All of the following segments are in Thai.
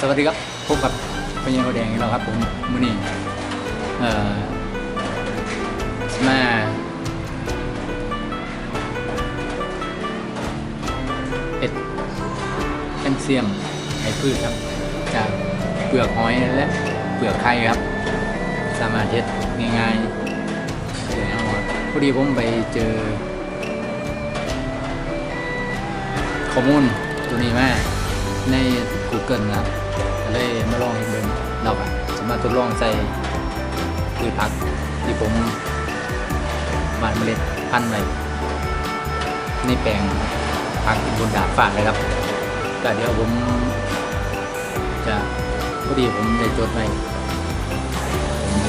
สวัสดีครับพบกับพญานโอแดงอีกแล้วครับผมมือนี้เอ่อมาเอ็ดแคลเซียมให้พืชครับ จากเปลือกหอยและเปลือกไข่ครับ สามารถเฮ็ดง่ายๆเดี๋ยวเอาพอดีผมไปเจอข้อมูลตัวนี้มาใน Google นะครับ เลยมาลองเห็นเบิ่งเราก็จะมาทดลองใส่พืชผักที่ผมหว่านเมล็ดพันธุ์ไว้ในแปลงผักบนดาดฟ้าเลยครับก็เดี๋ยวผมจะพอดีผมได้จดไว้ผม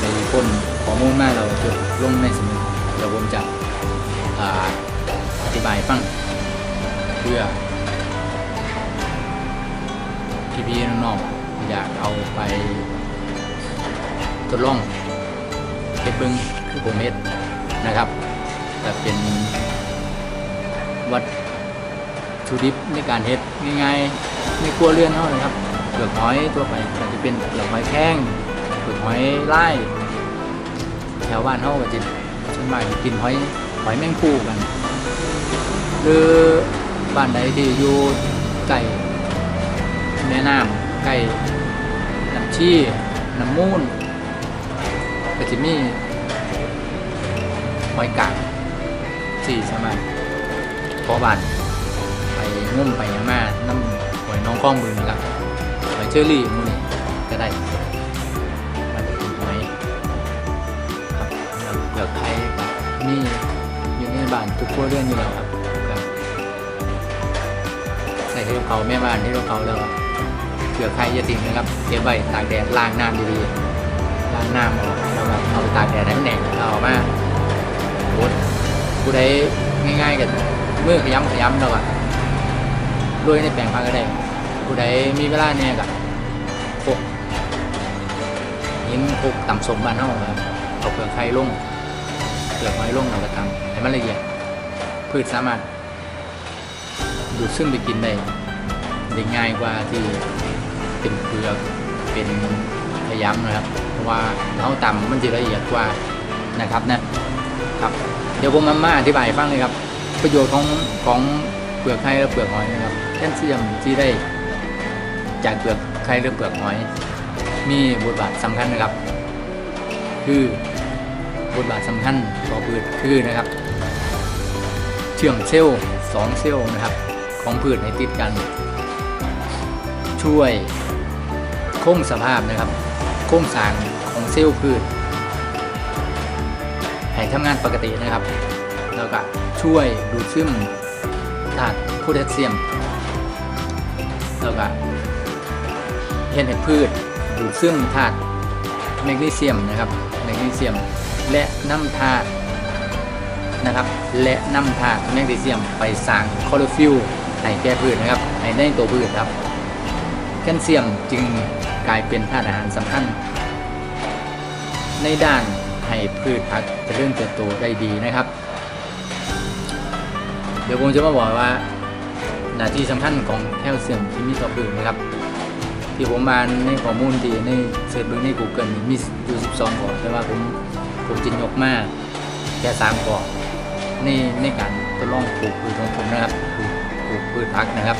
ได้ค้นข้อมูลมาเราจดลงในสมุดเดี๋ยวผมจะอธิบายให้ฟังเพื่อ พี่ๆน้องๆอยากเอาไปทดลองเฮ็ดเบิ้งคือผมเฮ็ดนะครับแต่เป็นวัตถุดิบในการเฮ็ดง่ายๆในครัวเรือนเท่านะครับเปลือกหอยตัวไปอาจจะเป็นเปลือกหอยแข้งเปลือกหอยไล่แถวบ้านเขาก็จะส่วนมากจะกินหอยหอยแมงปูกัน หรือบ้านใดที่อยู่ใก แม่น้ำใกล้น้ำชี่น้ำมูลก็จะมีหอยกาบสี่สมารถพอบานไปงุ่มไปยังมาน้ำหอยน้องข้องบึงนะหอยเชอรี่มูนี่ก็ได้มันจะเป็นหอยครับเปลือกไข่แบบมีอยู่ในบ้านทุกครัวเรื่อนอยู่แล้วครับครับใส่ที่เขาแม่บ้านที่เขาแล้วอะ เปลือกไข่อยาทิ้งนะครับเก็บไว้ตากแดดล้างน้ำดีๆล้างน้ำออกแล้วแบบเอาไปตากแดดให้แหน่งแล้วเอามาบดผู้ใดง่ายๆกันมือขยำขยำแล้วอะโรยในแปลงพักก็ได้ผู้ใดมีเวลาเนี่ยกับพกหินพกต่ำสมบ้านเฮาครับเอาเปลือกไข่ลงเปลือกไม้ลงเราก็ทำให้มันละเอียดพืชสามารถดูดซึมไปกินได้ได้ง่ายกว่าที่ เป็นเปลือกเป็นขยำนะครับ เพราะว่าเขาต่ำมันจะละเอียดกว่านะครับนะครับ เดี๋ยวผมมามาอธิบายให้ฟังเลยครับ ประโยชน์ของของเปลือกไข่และเปลือกหอยนะครับแคลเซียมที่ได้จากเปลือกไข่หรือเปลือกหอย มีบทบาทสำคัญนะครับ คือบทบาทสำคัญต่อพืชคือนะครับ เชื่อมเซลล์สองเซลล์นะครับ ของพืชให้ติดกัน ช่วยคงสภาพนะครับคงสางของเซลล์พืชให้ทำงานปกตินะครับ แล้วก็ช่วยดูดซึมธาตุโพแทสเซียม แล้วก็เห็นให้พืชดูดซึมธาตุแมกนีเซียมนะครับแมกนีเซียมและน้ำธาตุนะครับและน้ำธาตุแมกนีเซียมไปสร้างคลอโรฟิลล์ให้แก่พืชนะครับให้ในตัวพืชครับ คลเซียมจึงกลายเป็นธาตุอาหารสำคัญ ในด้านให้พืชผักจะเริญเติบโตได้ดีนะครับ เดี๋ยวผมจะมาบอกว่าหน้าที่สำคัญของแคลเซียมที่มีต่อพืชนะครับ ที่ผมมาในข้อมูลที่ในเสิร์ชเบิ่งใน Google มีอยู่12ข้อแต่ว่าผมผมจินยกมากแค่3ข้อในในการทดลองปลูกพืชของผมนะครับปลูกปลูกพืชผักนะครับ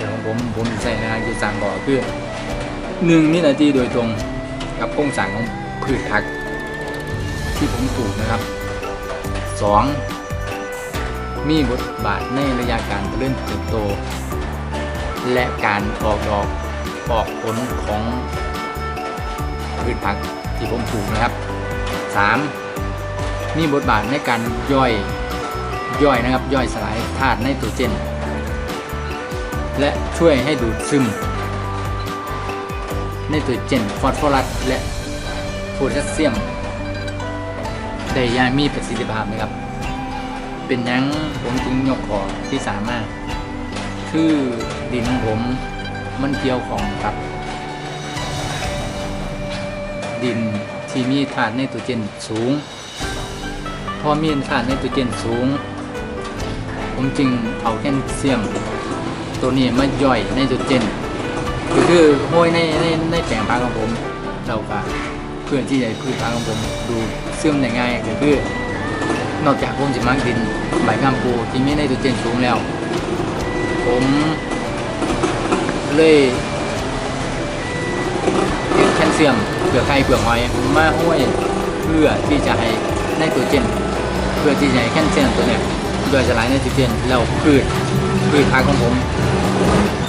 แต่ของผมผมใส่งานอยู่สามบ่อคือหนึ่งนี่นาทีโดยตรงกับโครงสร้างของพืชผัก ที่ผมปลูกนะครับสองมีบทบาทในระยะการเจริญเติบโต และการออกดอกออกผลของพืชผักที่ผมปลูกนะครับสามมีบทบาทในการย่อยย่อยนะครับ ย่อยสลายธาตุไนโตรเจน และช่วยให้ดูดซึมไนโตรเจนฟอสฟอรัสและโพแทสเซียมได้ยางมีประสิทธิภาพนะครับ เป็นยังผมจึงยกขอที่สามารถ คือดินของผมมันเกี่ยวของกับ ดินที่มีธาตุไนโตรเจนสูง พอมีธาตุไนโตรเจนสูง ผมจึงเอาแคลเซียม ตัวนี้มาย่อยไนโตรเจนก็คือห้อยในในในแปลงพักของผมเราก็เพื่อนที่ใหญ่พืชพักของผมดูเสื่อมได้ง่ายก็คือนอกจากผมจะมักดินใบกามปูที่มีไนโตรเจนสูงแล้ว ผมเลยเก็บแคลเซียมเปลือกไข่เปลือกหอยมาห้อยเพื่อที่จะให้ไนโตรเจนเพื่อที่จะให้แคลเซียมตัวเนี้ย ย่อยสลายไนโตรเจนแล้วพืชพืชพักของผม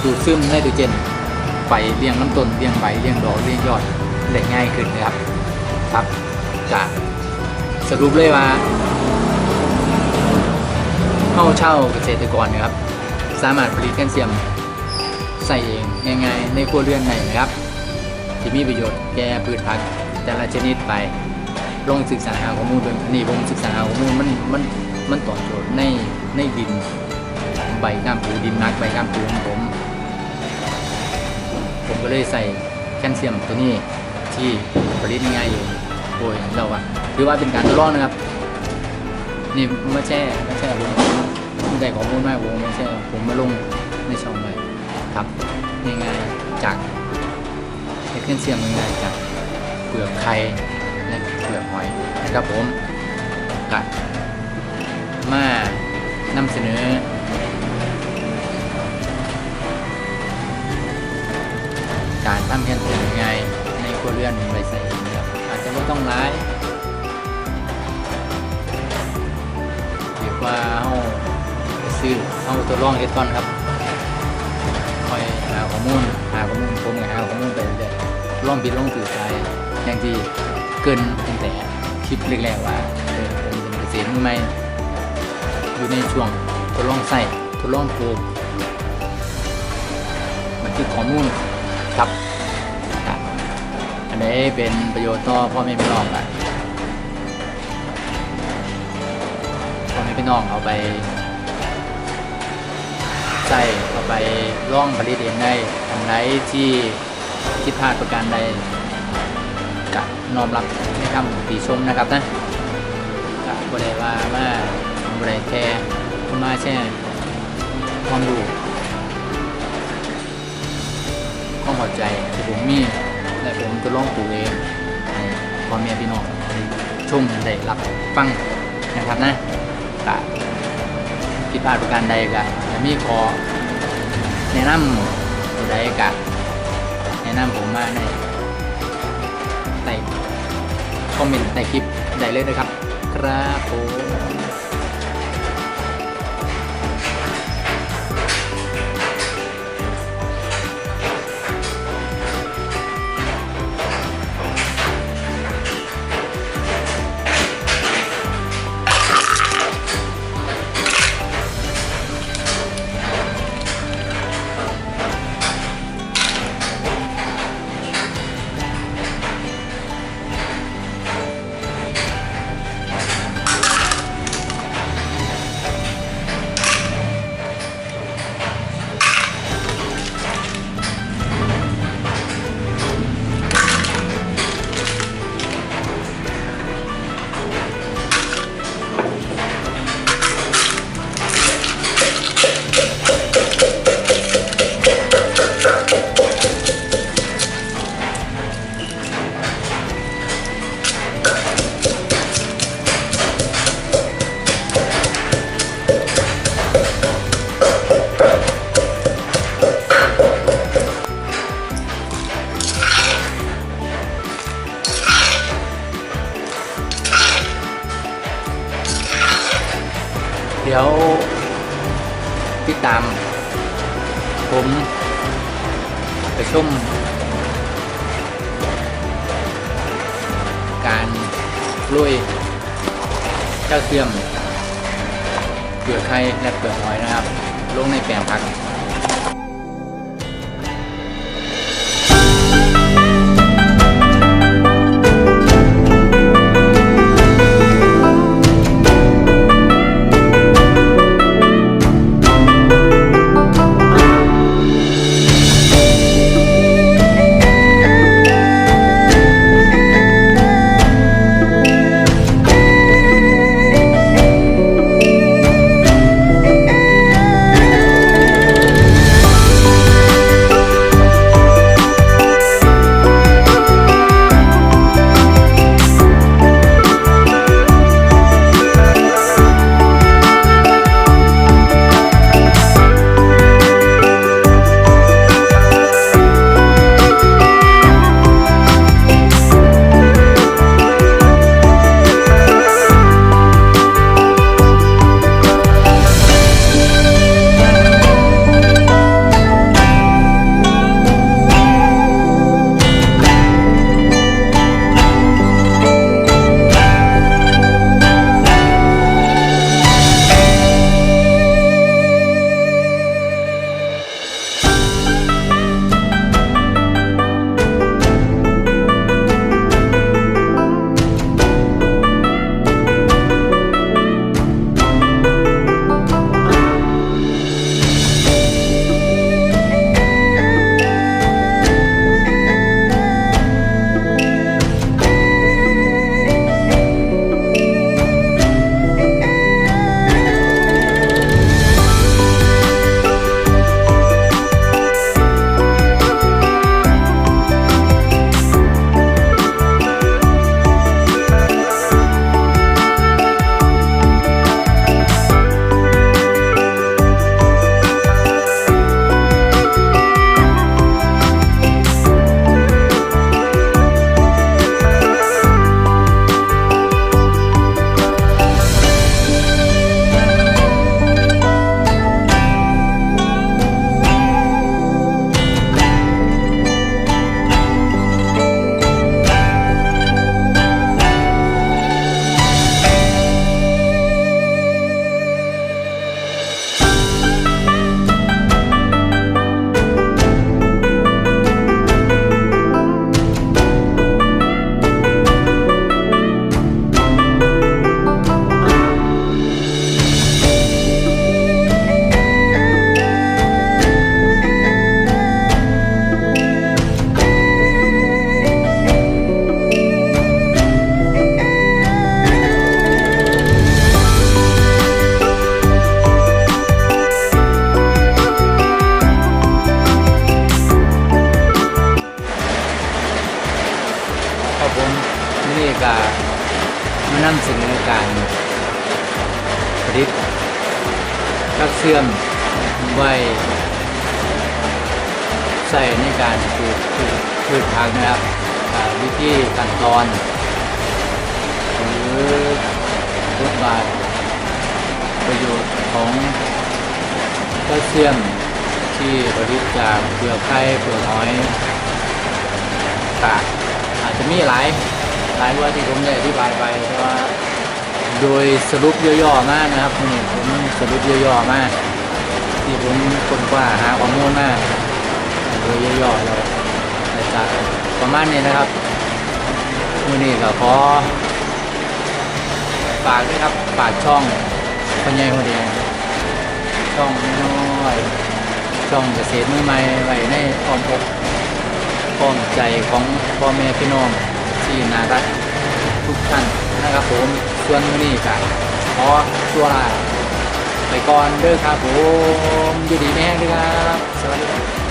ดูดซึมไนโตรเจนไปเลี้ยงน้ำต้นเลี้ยงใบเลี้ยงดอกเลี้ยงยอดได้ง่ายขึ้นนะครับครับจะสรุปเลยว่าเข้าเช่าเกษตรกรนะครับ สามารถผลิตแคลเซียมใส่เองง่ายๆในครัวเรือนไหนนะครับ ที่มีประโยชน์แก่พืชพักแต่ละชนิดไปลองศึกษาหาข้อมูลเป็นนี่ผมศึกษาหาข้อมูลมันมัน มันตอบโจทย์ในในดินใบก้ามปูดินนักใบก้ามปูของผม ผมก็เลยใส่แคลเซียมตัวนี้ที่ผลิตง่ายอยู่โอ้ยเราอะถือว่าเป็นการทดลองนะครับ นี่ไม่ใช่ไม่ใช่ผมผมได้ข้อมูลมากผมไม่ใช่ผมมาลงในช่องเลยครับง่ายๆจากใช้แคลเซียมง่ายๆจากเปลือกไข่และเปลือกหอยนะครับผมกัด มานำเสนอ การทำแคลเซียมยังไงในครัวเรือนใบใส่เองนะครับอาจจะไม่ต้องร้ายเรียกว่าเอาซื้อเอาตัวร่องเฮ็ดก่อนครับคอยหาข้อมูลหาข้อมูลผมก็หาข้อมูลไปเรื่อยๆลองผิดลองถูกใจอย่างที่เกินตั้งแต่คลิปแรกๆว่าเป็นเกษตรมือใหม่ อยู่ในช่วงทดลองใส่ทดลองปลูกมันคือข้อมูลครับครับ อันนี้เป็นประโยชน์ต่อพ่อแม่พี่น้องอะพ่อแม่พี่น้องเอาไปใส่เอาไปร่องผลิตเองได้อันไหนที่คิดพลาดประการใดจะน้อมรับในคำติชมนะครับนะกับบริว่ามา บริแค่มาแช่ความรู้ความเข้าใจที่ผมมีและผมจะลองปลูกเองให้พ่อแม่พี่น้องได้ชมได้รับฟังนะครับนะกะผิดพลาดประการใดกะจะมีขอแนะนำผู้ใดกะแนะนำผมมาในใต้คอมเมนต์ใต้คลิปได้เลยนะครับ ครับผม ดี๋ยวติดตาม ผมไปชมการลุยเจ้าเสื่อมเปลือกไข่และเปลือกหอยนะครับ ลงในแปลงผัก นำเสนอการผลิตแคลเซียมไว้ใส่ในการปลูกพืชผักนะครับวิธีขั้นตอน หรือบทบาทประโยชน์ของแคลเซียมที่ผลิตจากเปลือกไข่เปลือกหอยต่างอาจจะมีหลาย ลายว่าที่ผมได้อธิบายไปแต่ว่า โดยสรุปย่อๆมากนะครับนี่ผมสรุปย่อๆมาก ที่ผมคนคว้าหาข้อมูลมากโดยย่อๆแล้วอาจจะประมาณนี้นะครับมือนี้ก็ขอฝากด้วยครับฝากช่องพญายหัวแดงช่องน้อยช่องเกษตรมือใหม่ไว้ในอ้อมอกอ้อมใจของพ่อแม่พี่น้อง ที่นารักทุกท่านนะครับผมส่วนมื้อนี้ก็ขอตัวลาไปก่อนเด้อครับผมอยู่ดีแม่ด้วยครับ สวัสดีครับ